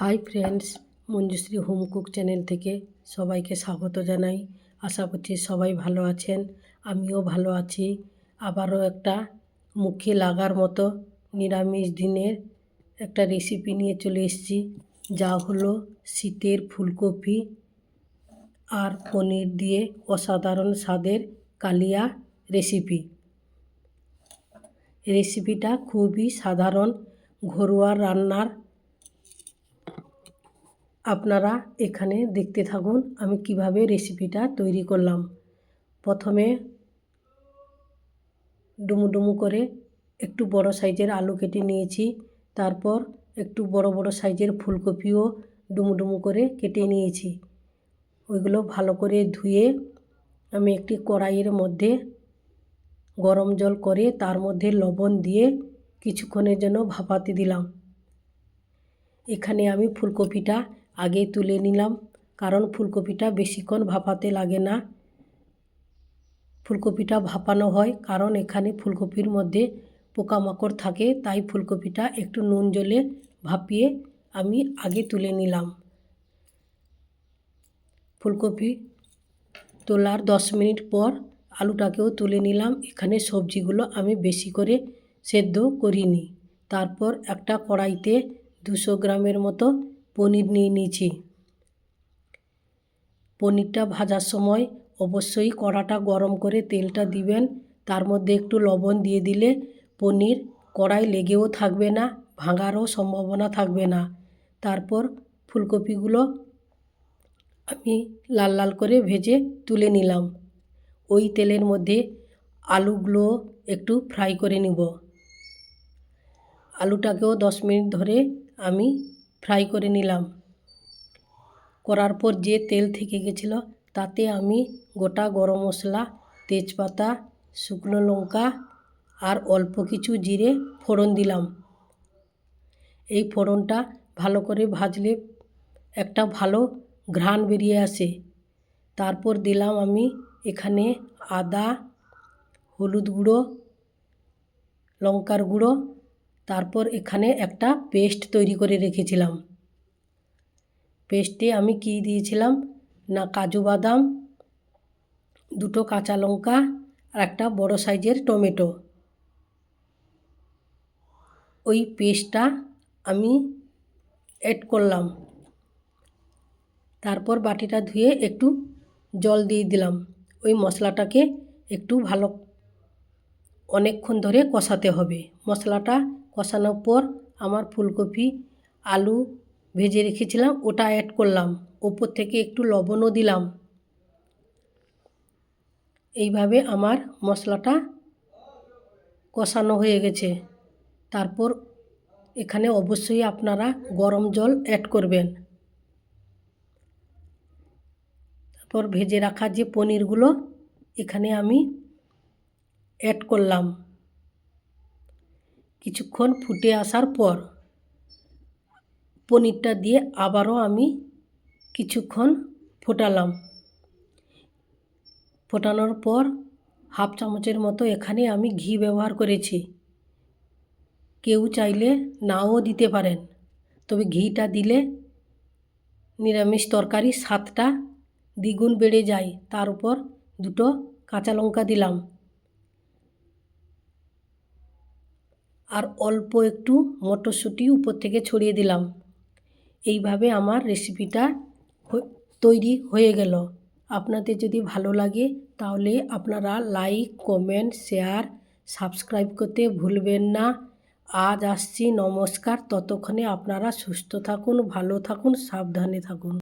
Hi friends Manjushree home cook channel থেকে সবাইকে স্বাগত জানাই। আশা করছি সবাই ভালো আছেন, আমিও ভালো আছি। আবারও একটা মুখে লাগার মতো নিরামিষ দিনের একটা রেসিপি নিয়ে চলে এসেছি। যা হলো শীতের ফুলকপি আর পনির দিয়ে অসাধারণ স্বাদের কালিয়া রেসিপি রেসিপিটা খুবই সাধারণ, ঘরোয়া রান্নার আপনারা এখানে দেখতে থাকুন আমি কীভাবে রেসিপিটা তৈরি করলাম। প্রথমে ডুমু ডুমু করে একটু বড় সাইজের আলু কেটে নিয়েছি, তারপর একটু বড় বড় সাইজের ফুলকপিও ডুমু ডুমু করে কেটে নিয়েছি। ওইগুলো ভালো করে ধুয়ে আমি একটি কড়াইয়ের মধ্যে গরম জল করে তার মধ্যে লবণ দিয়ে কিছুক্ষণের জন্য ভাপাতে দিলাম। এখানে আমি ফুলকপিটা আগে তুলে নিলাম, কারণ ফুলকপিটা বেশিক্ষণ ভাপাতে লাগে না। ফুলকপিটা ভাপানো হয়, কারণ এখানে ফুলকপির মধ্যে পোকামাকড় থাকে, তাই ফুলকপিটা একটু নুন জলে ভাপিয়ে আমি আগে তুলে নিলাম। ফুলকপি তোলার দশ মিনিট পর আলুটাকেও তুলে নিলাম। এখানে সবজিগুলো আমি বেশি করে সেদ্ধ করিনি। তারপর একটা কড়াইতে দুশো গ্রামের মতো পনির নিয়ে নিয়েছি। পনিরটা ভাজার সময় অবশ্যই কড়াটা গরম করে তেলটা দিবেন। তার মধ্যে একটু লবণ দিয়ে দিলে পনির কড়াই লেগেও থাকবে না, ভাঙারও সম্ভাবনা থাকবে না। তারপর ফুলকপিগুলো আমি লাল লাল করে ভেজে তুলে নিলাম। ওই তেলের মধ্যে আলুগুলো একটু ফ্রাই করে নিব। আলুটাকেও দশ মিনিট ধরে আমি ফ্রাই করে নিলাম। করার পর যে তেল থেকে গেছিল, তাতে আমি গোটা গরম মশলা, তেজপাতা, শুকনো লঙ্কা আর অল্প কিছু জিরে ফোড়ন দিলাম। এই ফোড়নটা ভালো করে ভাজলে একটা ভালো ঘ্রাণ বেরিয়ে আসে। তারপর দিলাম আমি এখানে আদা, হলুদ গুঁড়ো, লঙ্কার গুঁড়ো তারপর এখানে একটা পেস্ট তৈরি করে রেখেছিলাম। পেস্টে আমি কি দিয়েছিলাম? না কাজু বাদাম, দুটো কাঁচা লঙ্কা আর একটা বড় সাইজের টমেটো। ওই পেস্টটা আমি অ্যাড করলাম। তারপর বাটিটা ধুয়ে একটু জল দিয়ে দিলাম। ওই মশলাটাকে একটু ভালো অনেকক্ষণ ধরে কষাতে হবে। মশলাটা কষানোর পর আমার ফুলকপি, আলু ভেজে রেখেছিলাম, ওটা অ্যাড করলাম। ওপর থেকে একটু লবণও দিলাম। এইভাবে আমার মশলাটা কষানো হয়ে গেছে। তারপর এখানে অবশ্যই আপনারা গরম জল অ্যাড করবেন। তারপর ভেজে রাখা যে পনিরগুলো, এখানে আমি অ্যাড করলাম। কিছুক্ষণ ফুটে আসার পর পনিরটা দিয়ে আবারও আমি কিছুক্ষণ ফোটালাম। ফোটানোর পর হাফ চামচের মতো এখানে আমি ঘি ব্যবহার করেছি। কেউ চাইলে নাও দিতে পারেন, তবে ঘিটা দিলে নিরামিষ তরকারি স্বাদটা দ্বিগুণ বেড়ে যায়। তার উপর দুটো কাঁচা লঙ্কা দিলাম। আর অল্প একটু মটরশুঁটি উপর থেকে ছড়িয়ে দিলাম। এইভাবে আমার রেসিপিটা তৈরি হয়ে গেল। আপনাদের যদি ভালো লাগে তাহলে আপনারা লাইক কমেন্ট শেয়ার সাবস্ক্রাইব করতে ভুলবেন না। আজ আসছি, নমস্কার। ততক্ষণে আপনারা সুস্থ থাকুন, ভালো থাকুন, সাবধানে থাকুন।